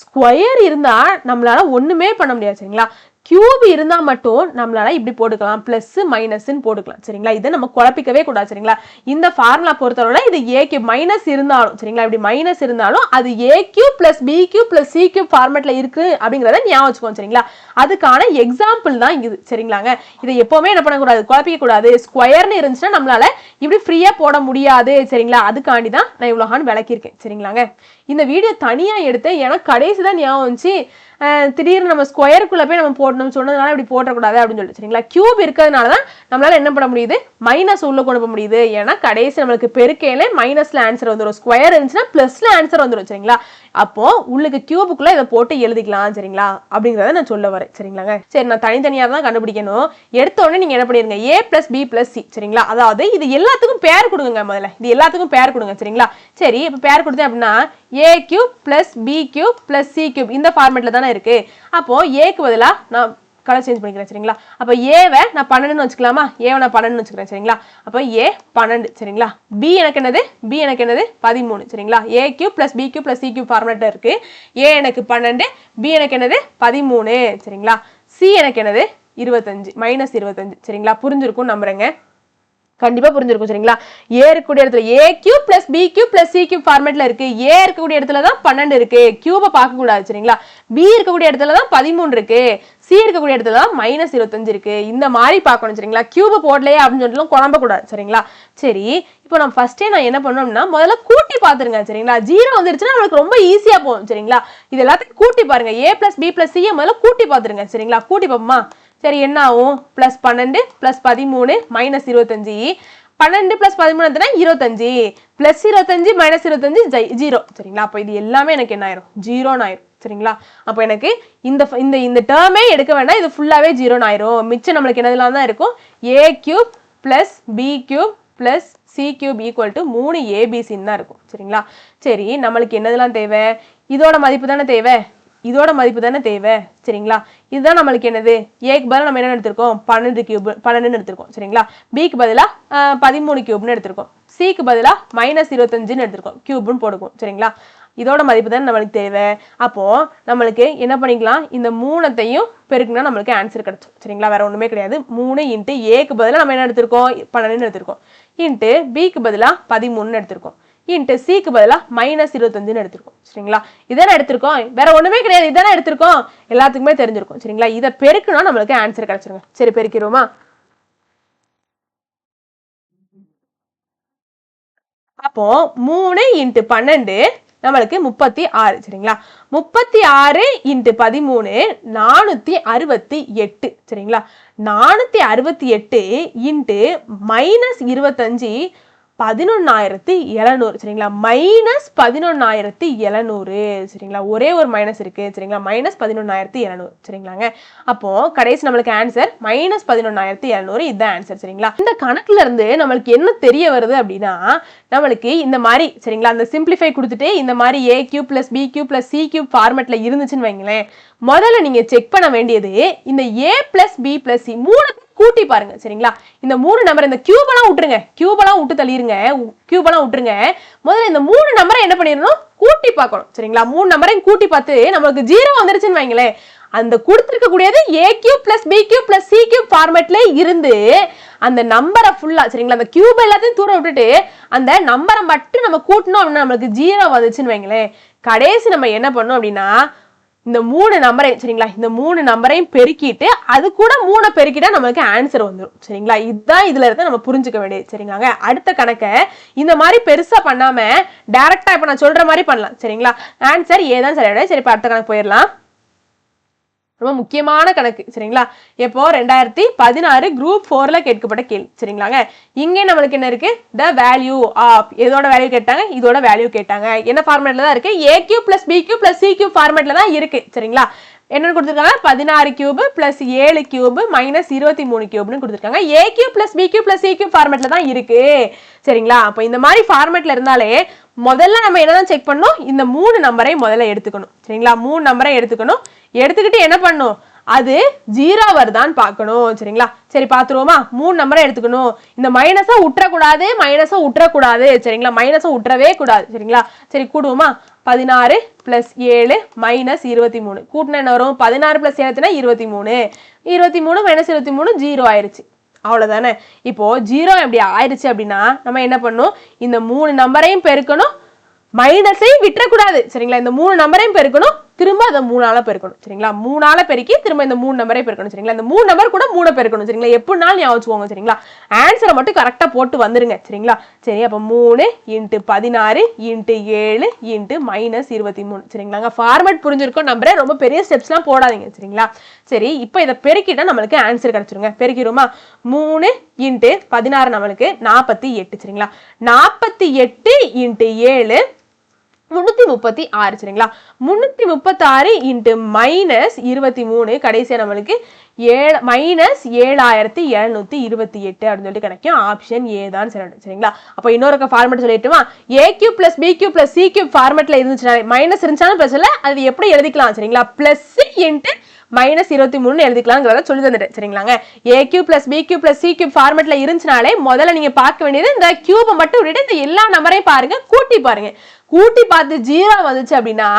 ஸ்கொயர் இருந்தா நம்மளால ஒண்ணுமே பண்ண முடியாது சரிங்களா? கியூப் இருந்தால் மட்டும் நம்மளால இப்படி போட்டுக்கலாம். ப்ளஸ் மைனஸ்ன்னு போட்டுக்கலாம். சரிங்களா? இதை நம்ம குழப்பிக்கவே கூடாது சரிங்களா? இந்த ஃபார்முலா பொறுத்தவரை இது ஏ கியூப் மைனஸ் இருந்தாலும் சரிங்களா? இப்படி மைனஸ் இருந்தாலும் அது A cube plus B cube plus C cube ஃபார்மேட்ல இருக்கு அப்படிங்கிறத ஞாபகம் வச்சுக்கோங்க சரிங்களா? அதுக்கான எக்ஸாம்பிள் தான் இது சரிங்களாங்க? இதை எப்போவுமே என்ன பண்ணக்கூடாது? குழப்பிக்க கூடாது. ஸ்கொயர்னு இருந்துச்சுன்னா நம்மளால இப்படி ஃப்ரீயாக போட முடியாது சரிங்களா? அதுக்காண்டி தான் நான் இவ்வளோகான் விளக்கியிருக்கேன் சரிங்களாங்க? இந்த வீடியோ தனியாக எடுத்து எனக்கு கடைசி தான் ஞாபகம் வந்துச்சு. திடீர்னு நம்ம ஸ்கொயருக்குள்ளே போய் நம்ம போடணும் சொன்னதுனால இப்படி போட்டக்கூடாது அப்படின்னு சொல்லிட்டு. சரிங்களா? கியூப் இருக்கிறதுனால தான் நம்மளால் என்ன பண்ண முடியுது? மைனஸ் உள்ள கொண்டு போக முடியுது. ஏன்னா கடைசி நம்மளுக்கு பெருக்கையில மைனஸில் ஆன்சர் வந்துடும் ஸ்கொயர் இருந்துச்சுன்னா ப்ளஸில் ஆன்சர் வந்துடும் சரிங்களா? அப்போ உள்ளுக்கு கியூபுக்குள்ளே இதை போட்டு எழுதிக்கலாம். சரிங்களா? அப்படிங்கிறத நான் சொல்ல வரேன். சரிங்களாங்க? சரி நான் தனித்தனியாக தான் கண்டுபிடிக்கணும். எடுத்த உடனே என்ன பண்ணிடுங்க? A plus B plus C சரிங்களா? அதாவது இது எல்லாத்துக்கும் பேர் கொடுங்க முதல்ல. இது எல்லாத்துக்கும் பேர் கொடுங்க. சரிங்களா? சரி இப்போ பேர் கொடுத்தேன் அப்படின்னா A cube plus B cube plus C cube இந்த ஃபார்மேட்டில் தானே இருக்கு. அப்போ ஏக்கு பதிலாக நான் கலர் சேஞ்ச் பண்ணிக்கிறேன் சரிங்களா? அப்போ ஏவை நான் பன்னெண்டுன்னு வச்சுக்கலாமா? ஏவை நான் பன்னெண்டுன்னு வச்சுக்கிறேன் சரிங்களா? அப்போ ஏ பன்னெண்டு சரிங்களா? பி எனக்கு என்னது? பி எனக்கு என்னது? பதிமூணு சரிங்களா? A cube plus B cube plus C cube ஃபார்மேட்டில் இருக்கு. ஏ எனக்கு பன்னெண்டு பி எனக்கு என்னது? பதிமூணு சரிங்களா? சி எனக்கு என்னது? இருபத்தஞ்சு மைனஸ் இருபத்தஞ்சு சரிங்களா? புரிஞ்சிருக்கும் நம்புறேங்க. கண்டிப்பா புரிஞ்சிருக்கும் சரிங்களா? ஏ இருக்கக்கூடிய இடத்துல A cube plus B cube plus C cube ஃபார்மேட்ல இருக்கு. ஏ இருக்கக்கூடிய இடத்துல தான் பன்னெண்டு இருக்கு. கியூபை பார்க்க கூடாது சரிங்களா? பி இருக்கக்கூடிய இடத்துல தான் பதிமூணு இருக்கு. சி இருக்கக்கூடிய இடத்துல தான் மைனஸ் இருபத்தஞ்சு இருக்கு. இந்த மாதிரி பார்க்கணும் சரிங்களா? கியூபை போடலையே அப்படின்னு சொல்லிட்டு குழம்ப கூடாது சரிங்களா? சரி இப்போ நம்ம ஃபர்ஸ்டே நான் என்ன பண்ணோம்னா முதல்ல கூட்டி பார்த்துருங்க சரிங்களா? ஜீரோ வந்துருச்சுன்னா நம்மளுக்கு ரொம்ப ஈஸியாக போகும் சரிங்களா? இது எல்லாத்தையும் கூட்டி பாருங்க. ஏ பிளஸ் பி பிளஸ் சியை முதல்ல கூட்டி பார்த்துருங்க சரிங்களா? கூட்டி பார்ப்போமா? சரி என்ன ஆகும்? ப்ளஸ் பன்னெண்டு ப்ளஸ் பதிமூணு மைனஸ் இருபத்தஞ்சி. பன்னெண்டு ப்ளஸ் பதிமூணு எத்தனை? இருபத்தஞ்சி. ப்ளஸ் இருபத்தஞ்சி மைனஸ் இருபத்தஞ்சி ஜை ஜீரோ சரிங்களா? அப்போ இது எல்லாமே எனக்கு என்ன ஆயிரும்? ஜீரோன்னு ஆயிரும். சரிங்களா? அப்போ எனக்கு இந்த இந்த இந்த டேர்மே எடுக்க வேண்டாம். இது ஃபுல்லாகவே ஜீரோன்னு ஆயிரும். மிச்சம் நம்மளுக்கு என்னதுலாம் தான் இருக்கும்? A cube plus B cube plus C cube equal to மூணு ஏபிசின்னு தான் இருக்கும். சரிங்களா? சரி நம்மளுக்கு என்னதெல்லாம் தேவை? இதோட மதிப்பு தானே தேவை? இதோட மதிப்பு தானே தேவை? சரிங்களா? இதுதான் நம்மளுக்கு என்னது? ஏக்கு பதிலாக நம்ம என்ன எடுத்திருக்கோம்? பன்னெண்டு கியூப் பன்னெண்டுன்னு எடுத்திருக்கோம். சரிங்களா? பிக்கு பதிலாக பதிமூணு கியூப்னு எடுத்திருக்கோம். சிக்கு பதிலாக மைனஸ் இருபத்தஞ்சுன்னு எடுத்திருக்கோம். கியூப்னு போடுவோம். சரிங்களா? இதோட மதிப்பு தானே நம்மளுக்கு தேவை. அப்போது நம்மளுக்கு என்ன பண்ணிக்கலாம்? இந்த மூணத்தையும் பெருக்குனா நம்மளுக்கு ஆன்சர் கிடைச்சோம் சரிங்களா? வேறு ஒன்றுமே கிடையாது. மூணு இன்ட்டு ஏக்கு பதிலாக நம்ம என்ன எடுத்திருக்கோம்? பன்னெண்டுன்னு எடுத்திருக்கோம். இன்ட்டு பிக்கு பதிலாக பதிமூணுன்னு எடுத்திருக்கோம். இன்ட்டு சிக்கு பதிலாக மைனஸ் இருபத்தஞ்சுன்னு எடுத்திருக்கோம். சரிங்களா? இதானே எடுத்திருக்கோம். வேற ஒண்ணுமே கிடையாது. இதானே எடுத்திருக்கோம். எல்லாத்துக்குமே தெரிஞ்சிருக்கும். சரிங்களா? இதை பெருக்குனா நம்மளுக்கு ஆன்சர் கிடைச்சிருங்க. சரி பெருக்கிறோமா அப்போ மூணு இன்ட்டு பன்னெண்டு நம்மளுக்கு முப்பத்தி ஆறு. சரிங்களா? முப்பத்தி ஆறு இன்ட்டு பதிமூணு நானூத்தி அறுபத்தி எட்டு. சரிங்களா? நானூத்தி அறுபத்தி எட்டு இன்ட்டு மைனஸ் இருபத்தஞ்சு பதினொன்னாயிரத்தி எழுநூறு சரிங்களா? மைனஸ் பதினொன்னாயிரத்தி எழுநூறு சரிங்களா? ஒரே ஒரு மைனஸ் இருக்கு சரிங்களா? மைனஸ் பதினொன்னாயிரத்தி எழுநூறு சரிங்களாங்க? அப்போ கடைசி நம்மளுக்கு ஆன்சர் மைனஸ் பதினொன்னாயிரத்தி எழுநூறு இதுதான் ஆன்சர் சரிங்களா? இந்த கணக்குல இருந்து நம்மளுக்கு என்ன தெரிய வருது அப்படின்னா நம்மளுக்கு இந்த மாதிரி சரிங்களா? அந்த சிம்பிளிஃபை கொடுத்துட்டு இந்த மாதிரி A cube plus B cube plus C cube ஃபார்மெட்ல இருந்துச்சுன்னு வைங்களேன் முதல்ல நீங்க செக் பண்ண வேண்டியது இந்த A plus B plus C மூணு கூட்டி பாருங்க சரிங்களா? இந்த மூணு நம்பர் இந்த கியூபெல்லாம் விட்டுருங்க. கியூபெல்லாம் விட்டு தள்ளிருங்க. கியூபெல்லாம் விட்டுருங்க. முதல்ல இந்த மூணு நம்பரை என்ன பண்ணிடணும்? கூட்டி பார்க்கணும் சரிங்களா? மூணு நம்பரையும் கூட்டி பார்த்து நம்மளுக்கு ஜீரோ வந்துருச்சுன்னு வைங்களேன். அந்த கொடுத்துருக்க கூடியது A cube plus B cube plus C cube ஃபார்மேட்ல இருந்து அந்த நம்பரை ஃபுல்லா சரிங்களா? அந்த கியூப் எல்லாத்தையும் தூர விட்டுட்டு அந்த நம்பரை மட்டும் நம்ம கூட்டணும் அப்படின்னா நம்மளுக்கு ஜீரோ வந்துச்சுன்னு வைங்களேன். கடைசி நம்ம என்ன பண்ணோம் அப்படின்னா இந்த மூணு நம்பரை சரிங்களா? இந்த மூணு நம்பரையும் பெருக்கிட்டு அது கூட மூணை பெருக்கிட்டா நம்மளுக்கு ஆன்சர் வந்துடும் சரிங்களா? இதுதான் இதுல இருந்து நம்ம புரிஞ்சுக்க வேண்டியது சரிங்களாங்க? அடுத்த கணக்கை இந்த மாதிரி பெருசா பண்ணாம டைரக்டா இப்ப நான் சொல்ற மாதிரி பண்ணலாம் சரிங்களா? ஆன்சர் ஏதான் சரி சரி இப்ப அடுத்த கணக்கு போயிடலாம். ரொம்ப முக்கியமான கணக்கு சரிங்களா? எப்போ? ரெண்டாயிரத்தி பதினாறு குரூப் ஃபோர்ல கேட்கப்பட்ட கேள்வி சரிங்களாங்க? இங்கே நம்மளுக்கு என்ன இருக்கு? த வேல்யூ ஆஃப் எதோட வேல்யூ கேட்டாங்க? இதோட வேல்யூ கேட்டாங்க. என்ன ஃபார்மேட்ல தான் இருக்கு? A cube plus B cube plus C cube ஃபார்மேட்ல தான் இருக்கு சரிங்களா? என்னன்னு கொடுத்துருக்காங்க? பதினாறு கியூப் பிளஸ் ஏழு கியூப் மைனஸ் இருபத்தி மூணு கியூப்னு கொடுத்துருக்காங்க. A cube plus B cube plus C cube ஃபார்மேட்ல தான் இருக்கு சரிங்களா? அப்போ இந்த மாதிரி ஃபார்மேட்ல இருந்தாலே முதல்ல நம்ம என்னதான் செக் பண்ணணும் இந்த மூணு நம்பரை முதல்ல எடுத்துக்கணும் சரிங்களா? மூணு நம்பரை எடுத்துக்கணும். எடுத்துக்கிட்டு என்ன பண்ணும்? அது ஜீரோ தான் பார்க்கணும் சரிங்களா? சரி பார்த்துருவோமா? மூணு நம்பரை எடுத்துக்கணும். இந்த மைனஸை விட்டுறக்கூடாது மைனஸை விட்டுறக்கூடாது சரிங்களா? மைனஸை விட்டுறவே கூடாது சரிங்களா? சரி கூடுவோமா? பதினாறு பிளஸ் ஏழு மைனஸ் இருபத்தி மூணு. கூட்டினா என்ன வரும்? பதினாறு பிளஸ் ஏழுனா இருபத்தி மூணு. இருபத்தி மூணு மைனஸ் இருபத்தி மூணு ஜீரோ ஆயிடுச்சு அவ்வளோதானே இப்போது ஜீரோ எப்படி ஆயிடுச்சு அப்படின்னா நம்ம என்ன பண்ணணும் இந்த மூணு நம்பரையும் பெருக்கணும். மைனஸையும் விட்டுறக்கூடாது சரிங்களா? இந்த மூணு நம்பரையும் பெருக்கணும். திரும்ப அதை மூணால பெருக்கணும் சரிங்களா? மூணால பெருக்கி திரும்ப இந்த மூணு நம்பரே பெருக்கணும் சரிங்களா? இந்த மூணு நம்பர் கூட மூணு பெருக்கணும் சரிங்களா? எப்படினாலும் ஞாபகம் வச்சுக்கோங்க சரிங்களா? ஆன்சரை மட்டும் கரெக்டாக போட்டு வந்துருங்க சரிங்களா? சரி அப்போ மூணு இன்ட்டு பதினாறு இன்ட்டு ஏழு இன்ட்டு மைனஸ் இருபத்தி மூணு சரிங்களாங்க? ஃபார்மேட் புரிஞ்சிருக்கோம் நம்பரே ரொம்ப பெரிய ஸ்டெப்ஸ்லாம் போடாதீங்க சரிங்களா? சரி இப்போ இதை பெருக்கிட்டா நம்மளுக்கு ஆன்சர் கிடச்சிருங்க. பெருக்கிறோமா மூணு இன்ட்டு பதினாறு நம்மளுக்கு நாற்பத்தி எட்டு சரிங்களா? நாற்பத்தி எட்டு இன்ட்டு ஏழு முந்நூற்றி முப்பத்தி ஆறு சரிங்களா? முந்நூற்றி முப்பத்தாறு இன்ட்டு மைனஸ் இருபத்தி மூணு கடைசியாக நம்மளுக்கு ஏழு மைனஸ் ஏழாயிரத்தி எழுநூற்றி இருபத்தி எட்டு அப்படின்னு சொல்லிட்டு கிடைக்கும். ஆப்ஷன் ஏ தான் சொல்லணும் சரிங்களா? அப்போ இன்னொரு format சொல்லிட்டுமா? A cube plus B cube plus C cube ஃபார்மெட்ல இருந்துச்சுன்னா மைனஸ் இருந்துச்சாலும் ப்ளஸ் இல்லை அது எப்படி எழுதிக்கலாம் சரிங்களா? ப்ளஸ் இன்ட்டு மைனஸ் இருபத்தி மூணு எழுதிக்கலாங்கிறத சொல்லி தந்துட்டேன் சரிங்களாங்க. A cube plus B cube plus C cube ஃபார்மெட்ல இருந்துச்சுனாலே முதல்ல நீங்க பார்க்க வேண்டியது இந்த கியூபை மட்டும் விட்டுட்டு இந்த எல்லா நம்பரையும் பாருங்க கூட்டி பாருங்க. கூட்டி பார்த்து ஜீரோ வந்துச்சு அப்படின்னா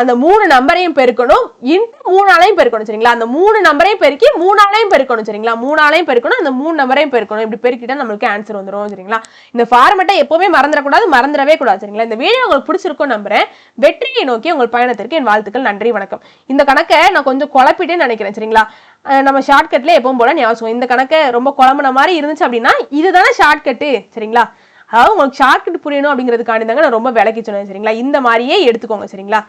அந்த மூணு நம்பரையும் பெருக்கணும். இன்ட்டு மூணாலையும் பெருக்கணும் சரிங்களா? அந்த மூணு நம்பரையும் பெருக்கி மூணாலையும் பெருக்கணும் சரிங்களா? மூணாலையும் பெருக்கணும் அந்த மூணு நம்பரையும் பெருக்கணும். இப்படி பெருக்கிட்டா நம்மளுக்கு ஆன்சர் வந்துடும் சரிங்களா? இந்த ஃபார்மெட்டை எப்பவுமே மறந்துடக்கூடாது மறந்துடவே கூடாது சரிங்களா? இந்த வீடியோ உங்களுக்கு பிடிச்சிருக்கும் நம்புறேன். வெற்றியை நோக்கி உங்கள் பயணத்திற்கு என் வாழ்த்துக்கள் நன்றி வணக்கம். இந்த கணக்கை நான் கொஞ்சம் குழப்பிட்டேன்னு நினைக்கிறேன் சரிங்களா? நம்ம ஷார்ட்கட்ல எப்பவும் போல ஞாபகம் இந்த கணக்கை ரொம்ப குழம்புன மாதிரி இருந்துச்சு அப்படின்னா இதுதானே ஷார்ட்கட்டு சரிங்களா? அதாவது உங்களுக்கு ஷார்ட்கட் புரியணும் அப்படிங்கிறதுக்காண்டி தாங்க நான் ரொம்ப விளக்கி சொன்னேன் சரிங்களா? இந்த மாதிரியே எடுத்துக்கோங்க சரிங்களா?